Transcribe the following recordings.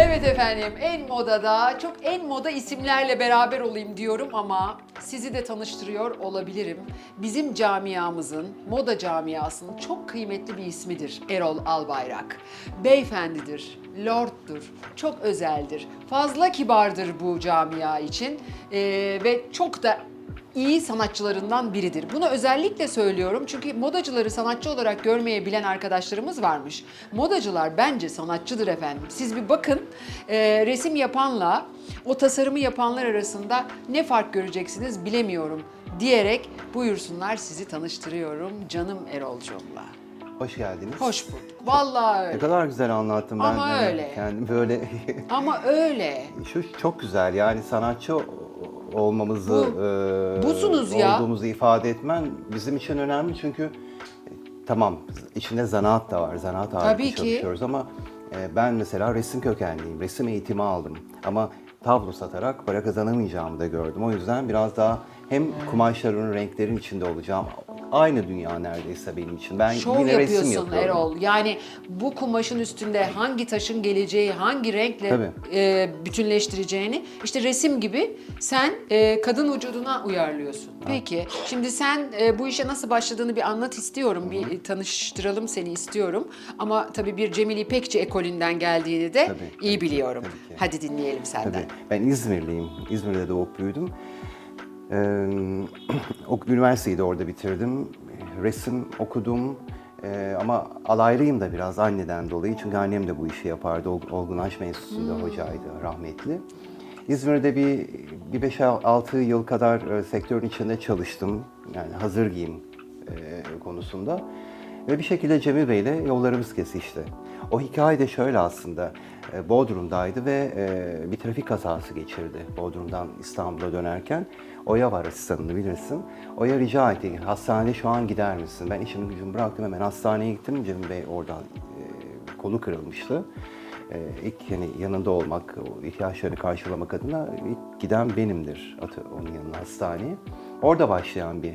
Evet efendim en modada çok en moda isimlerle beraber olayım diyorum ama sizi de tanıştırıyor olabilirim. Bizim camiamızın, moda camiasının çok kıymetli bir ismidir Erol Albayrak. Beyefendidir, lorddur, çok özeldir, fazla kibardır bu camia için Ee, ve çok da iyi sanatçılarından biridir. Bunu özellikle söylüyorum çünkü modacıları sanatçı olarak görmeye bilen arkadaşlarımız varmış. Modacılar bence sanatçıdır efendim. Siz bir bakın e, resim yapanla o tasarımı yapanlar arasında ne fark göreceksiniz bilemiyorum diyerek buyursunlar sizi tanıştırıyorum canım Erol'cumla. Hoş geldiniz. Hoş bulduk. Vallahi Ne öyle. kadar güzel anlattım ben. Ama öyle. Kendim böyle Ama öyle. şu çok güzel yani sanatçı olmamızı, Bu- e, busunuz ya. olduğumuzu ifade etmen bizim için önemli çünkü e, tamam içinde zanaat da var, zanaat ağırlıklı çalışıyoruz ama e, ben mesela resim kökenliyim, resim eğitimi aldım ama tablo satarak para kazanamayacağımı da gördüm. O yüzden biraz daha hem kumaşların, renklerin içinde olacağım. Aynı dünya neredeyse benim için. Ben Şov yine resim yapıyorsun yapıyorum. Erol. Yani bu kumaşın üstünde hangi taşın geleceği, hangi renkle Tabii. e, bütünleştireceğini işte resim gibi sen e, kadın vücuduna uyarlıyorsun. Peki şimdi sen e, bu işe nasıl başladığını bir anlat istiyorum. Bir tanıştıralım seni istiyorum. Ama tabii bir Cemil İpekçi ekolünden geldiğini de Tabii, iyi tabii, biliyorum. tabii ki. Hadi dinleyelim senden. Tabii. Ben İzmirliyim. İzmir'de doğup büyüdüm. Ee, ok- üniversiteyi de orada bitirdim. Resim okudum. Ee, ama alaylıyım da biraz anneden dolayı. Çünkü annem de bu işi yapardı. Ol- Olgun Aşk Enstitüsü'nde hocaydı rahmetli. İzmir'de bir, bir 5-6 yıl kadar e, sektörün içinde çalıştım. Yani hazır giyim e, konusunda. Ve bir şekilde Cemil Bey'le yollarımız kesişti. O hikaye de şöyle aslında. e, Bodrum'daydı ve e, bir trafik kazası geçirdi Bodrum'dan İstanbul'a dönerken. Oya var asistanını bilirsin. Oya rica etti, hastanede şu an gider misin? Ben işimi gücümü bıraktım hemen hastaneye gittim. Cemil Bey oradan e, kolu kırılmıştı. İlk yani yanında olmak, ihtiyaçlarını karşılamak adına ilk giden benimdir atı onun yanına hastaneye. Orada başlayan bir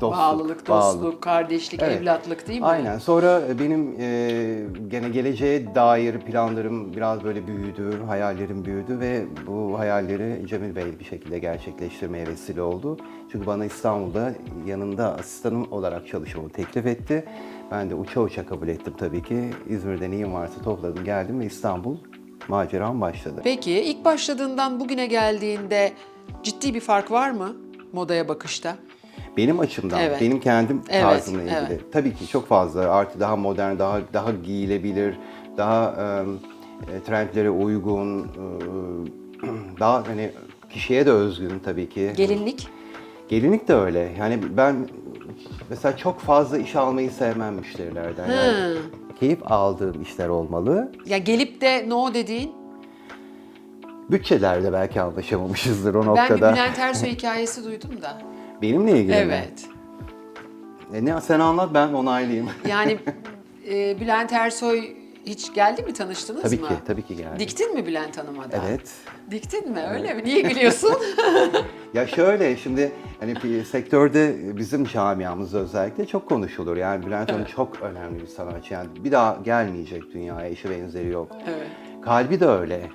dostluk, Bağlılık, bağlılık. dostluk, kardeşlik, Evet. evlatlık değil mi? Aynen. Sonra benim e, gene geleceğe dair planlarım biraz böyle büyüdü, hayallerim büyüdü ve bu hayalleri Cemil Bey bir şekilde gerçekleştirmeye vesile oldu. Çünkü bana İstanbul'da yanında asistanım olarak çalışmamı teklif etti. Ben de uça uça kabul ettim tabii ki. İzmir'de neyim varsa topladım geldim ve İstanbul maceram başladı. Peki ilk başladığından bugüne geldiğinde ciddi bir fark var mı modaya bakışta? Benim açımdan, Evet. benim kendim Evet, tarzımla ilgili. evet. Tabii ki çok fazla artı daha modern, daha daha giyilebilir, daha e, trendlere uygun, e, daha hani kişiye de özgün tabii ki. Gelinlik? Gelinlik de öyle. Yani ben mesela çok fazla iş almayı sevmem müşterilerden. Yani keyif aldığım işler olmalı. Ya gelip de no dediğin? Bütçelerde belki anlaşamamışızdır o Ben bir noktada. Bülent Ersoy hikayesi duydum da. Benimle ilgili mi? Evet. E ne, sen anlat ben onaylayayım. Yani e, Bülent Ersoy hiç geldi mi tanıştınız tabii mı? ki, tabii ki geldi. Diktin mi Bülent Hanım'a da? Evet. Diktin mi? Öyle mi? Niye gülüyorsun? Ya şöyle şimdi hani sektörde bizim camiamızda özellikle çok konuşulur. Yani Bülent Hanım çok önemli bir sanatçı. Yani bir daha gelmeyecek dünyaya, eşi benzeri yok. evet. Kalbi de öyle.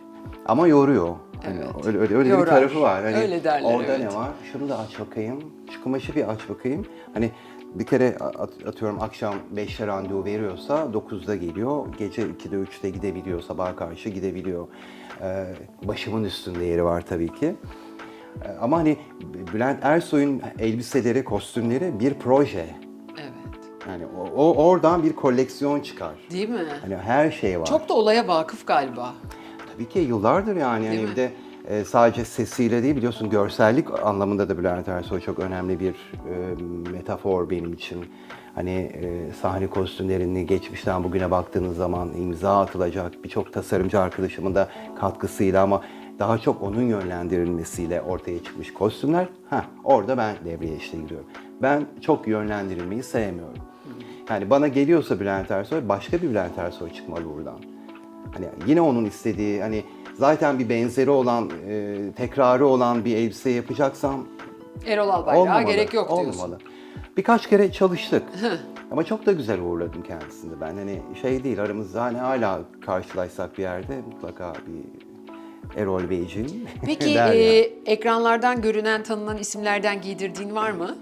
Ama yoruyor. Hani Evet. öyle öyle, öyle Yorar. bir tarafı var. Hani Öyle derler, Orada evet. ne var? Şunu da aç bakayım. Şu kumaşı bir aç bakayım. Hani bir kere at- atıyorum akşam 5'te randevu veriyorsa 9'da geliyor. Gece 2'de 3'te gidebiliyor. Sabaha karşı gidebiliyor. Ee, başımın üstünde yeri var tabii ki. Ee, Ama hani Bülent Ersoy'un elbiseleri, kostümleri bir proje. Evet. Yani o, o- oradan bir koleksiyon çıkar. Değil mi? Hani her şey var. Çok da olaya vakıf galiba. Tabii ki yıllardır yani. Yani bir de e, sadece sesiyle değil biliyorsun görsellik anlamında da Bülent Ersoy çok önemli bir e, metafor benim için. Hani e, sahne kostümlerini geçmişten bugüne baktığınız zaman imza atılacak birçok tasarımcı arkadaşımın da katkısıyla ama daha çok onun yönlendirilmesiyle ortaya çıkmış kostümler. Ha orada ben devreye işte giriyorum. Ben çok yönlendirilmeyi sevmiyorum. Yani bana geliyorsa Bülent Ersoy başka bir Bülent Ersoy çıkmalı buradan. Hani yine onun istediği hani zaten bir benzeri olan, e, tekrarı olan bir elbise yapacaksam Erol Albayrak'a olmamalı. gerek yok diyorsun. olmamalı. Birkaç kere çalıştık. Ama çok da güzel uğurladım kendisini ben. Hani şey değil aramızda hani hala karşılaşsak bir yerde mutlaka bir Erol Beyciğim Peki der e, ekranlardan görünen tanınan isimlerden giydirdiğin var mı?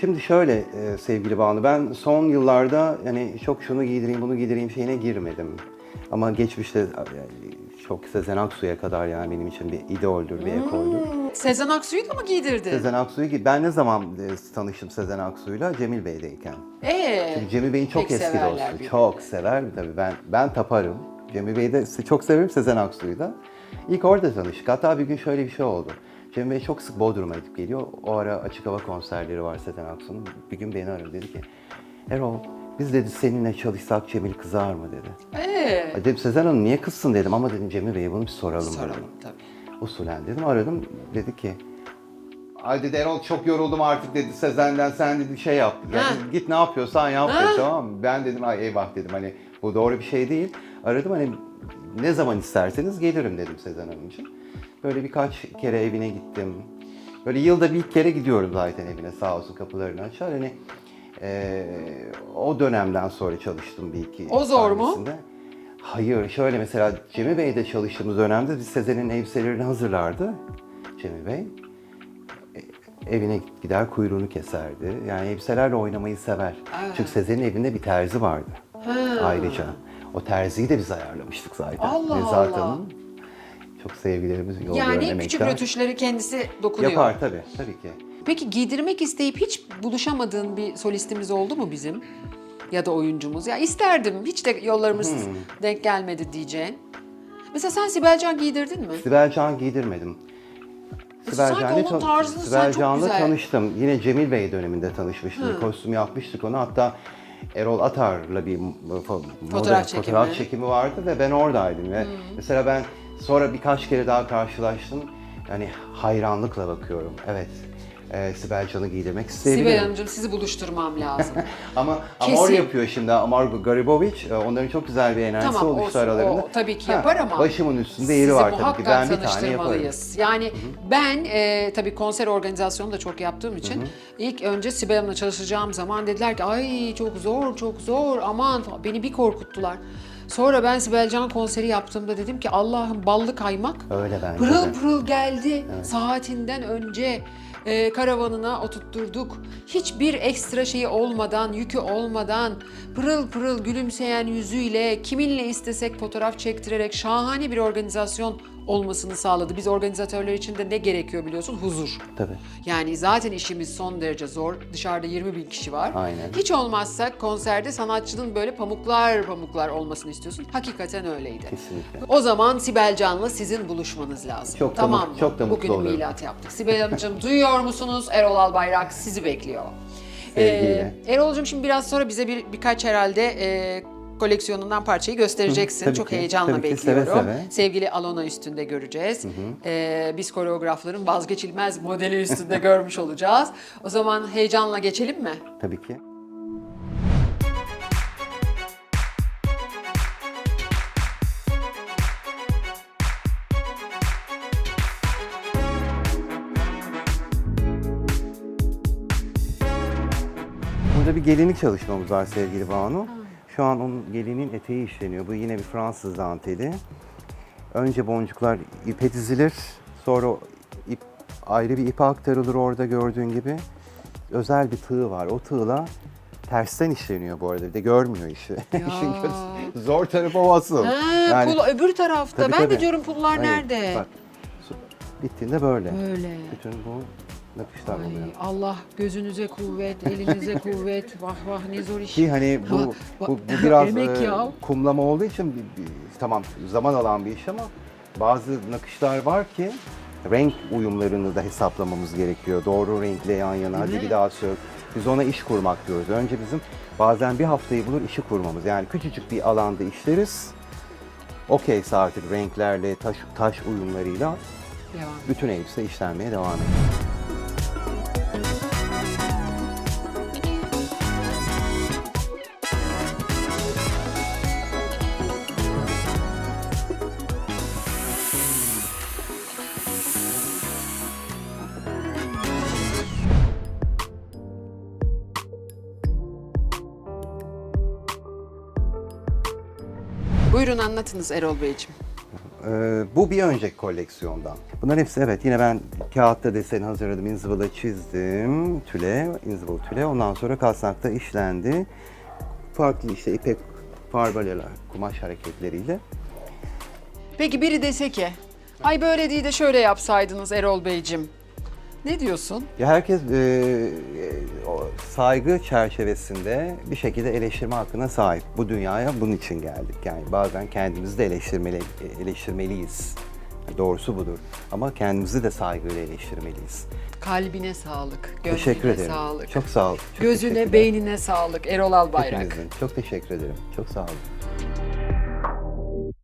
Şimdi şöyle e, sevgili Banu, ben son yıllarda yani çok şunu giydireyim, bunu giydireyim şeyine girmedim. Ama geçmişte yani çok Sezen Aksu'ya kadar yani benim için bir idoldür, bir ekoldür. Sezen Aksu'yu da mı giydirdin? Sezen Aksu'yu ben ne zaman e, tanıştım Sezen Aksu'yla? Cemil Bey'deyken. Ee, Şimdi Cemil Bey'in çok eski dostu. Çok sever tabii. Ben ben taparım. Cemil Bey'i de çok severim Sezen Aksu'yu da. İlk orada tanıştık. Hatta bir gün şöyle bir şey oldu. Cemil Bey çok sık Bodrum'a gidip geliyor. O ara açık hava konserleri var Sezen Aksu'nun. Bir gün beni aradı dedi ki Erol biz dedi seninle çalışsak Cemil kızar mı dedi. Ee, Dedim Sezen Hanım niye kızsın dedim ama dedim Cemil Bey'e bunu bir soralım, soralım dedim. tabii. Usulen dedim aradım dedi ki Ay dedi Erol çok yoruldum artık dedi Sezen'den sen dedi şey yap. Ya Ha. dedi, git ne yapıyorsan yap dedi tamam mı? Ben dedim ay eyvah dedim hani bu doğru bir şey değil. Aradım hani ne zaman isterseniz gelirim dedim Sezen Hanım için. Böyle birkaç kere evine gittim. Böyle yılda bir kere gidiyorum zaten evine sağ olsun kapılarını açar. Hani eee, o dönemden sonra çalıştım bir iki O zor mu? Hayır, şöyle mesela Cemil Bey'de çalıştığımız dönemde biz Sezen'in elbiselerini hazırlardı. Cemil Bey. E, Evine gider kuyruğunu keserdi. Yani elbiselerle oynamayı sever. Çünkü Sezen'in evinde bir terzi vardı. Ayrıca. O terziyi de biz ayarlamıştık zaten. Allah Nezahat Allah. Hanım. Çok sevgilerimizi yolluyorum Yani küçük rötuşları kendisi dokunuyor. Yapar tabii, tabii ki. Peki giydirmek isteyip hiç buluşamadığın bir solistimiz oldu mu bizim? Ya da oyuncumuz. Ya isterdim, hiç de yollarımız Hmm. denk gelmedi diyeceğin. Mesela sen Sibel Can giydirdin mi? Sibel Can giydirmedim. onun Can'la sen Sibel çok Can'la güzel- tanıştım. Yine Cemil Bey döneminde tanışmıştım. Bir kostüm yapmıştık onu. Hatta Erol Atar'la bir fo- model- çekimi. fotoğraf çekimi vardı ve ben oradaydım. Ve mesela ben sonra birkaç kere daha karşılaştım. Yani hayranlıkla bakıyorum. Evet. E, Sibel Can'ı giydirmek isteyebilirim. Sibel Hanımcığım sizi buluşturmam lazım. Ama Kesin. Amor yapıyor şimdi. Amor Garibovic. e, Onların çok güzel bir enerjisi Tamam, oluştu o- aralarında. o tabii ki Ha, yapar ama Başımın üstünde yeri var tabii ki. muhakkak Ben bir tane yaparım. tanıştırmalıyız. Yani ben e, tabii konser organizasyonu da çok yaptığım için ilk önce Sibel Hanım'la çalışacağım zaman dediler ki ay çok zor çok zor aman falan. beni bir korkuttular. Sonra ben Sibel Can konseri yaptığımda dedim ki Allah'ım ballı kaymak. Öyle bence Pırıl pırıl geldi saatinden önce e, karavanına oturtturduk. Hiçbir ekstra şeyi olmadan, yükü olmadan pırıl pırıl gülümseyen yüzüyle kiminle istesek fotoğraf çektirerek şahane bir organizasyon olmasını sağladı. Biz organizatörler için de ne gerekiyor biliyorsun? Huzur. Tabii. Yani zaten işimiz son derece zor. Dışarıda 20 bin kişi var. Aynen. Hiç olmazsa konserde sanatçının böyle pamuklar pamuklar olmasını istiyorsun. Hakikaten öyleydi. Kesinlikle. O zaman Sibel Can'la sizin buluşmanız lazım. Çok da tamam mut- mı? çok da mutlu Bugün olurum. milat yaptık. Sibel Hanımcığım duyuyor musunuz? Erol Albayrak sizi bekliyor. Sevgiyle. Ee, Erol'cum şimdi biraz sonra bize bir birkaç herhalde e, koleksiyonundan parçayı göstereceksin. tabii Çok ki, heyecanla ki, seve bekliyorum. seve. Sevgili Alona üstünde göreceğiz. Ee, biz koreografların vazgeçilmez modeli üstünde görmüş olacağız. O zaman heyecanla geçelim mi? Tabii ki. Burada bir gelinlik çalışmamız var sevgili Banu. Şu an onun gelinin eteği işleniyor. Bu yine bir Fransız danteli. Önce boncuklar ipe dizilir. Sonra ip ayrı bir ipe aktarılır orada gördüğün gibi. Özel bir tığ var. O tığla tersten işleniyor bu arada. Bir de görmüyor işi. İşin. Zor tarafı o asıl. Ha, Yani- pul öbür tarafta. Tabii, ben de tabii. diyorum pullar Hayır, nerede? Bak. Bittiğinde böyle. Böyle. Bütün bu nakışlar Ay, oluyor. Allah gözünüze kuvvet, elinize kuvvet. Vah vah ne zor iş. Ki hani bu, bu, bu biraz Emek e, ya. kumlama olduğu için bir- bir- tamam zaman alan bir iş ama bazı nakışlar var ki renk uyumlarını da hesaplamamız gerekiyor. Doğru renkle yan yana hadi bir daha sök. Biz ona iş kurmak diyoruz. Önce bizim bazen bir haftayı bulur işi kurmamız. Yani küçücük bir alanda işleriz. Okeyse artık renklerle, taş, taş uyumlarıyla Devam. bütün elbise işlenmeye devam ediyor. Buyurun anlatınız Erol Beyciğim. Ee, bu bir önceki koleksiyondan. Bunların hepsi evet yine ben kağıtta deseni hazırladım, inzivala çizdim, tüle, inzival tüle. Ondan sonra kasnakta işlendi. Farklı işte ipek farbaleler, kumaş hareketleriyle. Peki biri dese ki, ay böyle değil de şöyle yapsaydınız Erol Beyciğim. Ne diyorsun? Ya herkes e, e, o saygı çerçevesinde bir şekilde eleştirme hakkına sahip. Bu dünyaya bunun için geldik. Yani bazen kendimizi de eleştirmeli, eleştirmeliyiz. Doğrusu budur. Ama kendimizi de saygıyla eleştirmeliyiz. Kalbine sağlık, gönlüne teşekkür ederim. sağlık. Çok sağ ol. Çok Gözüne, beynine sağlık Erol Albayrak. Hepinizin. Çok teşekkür ederim. Çok sağ olun.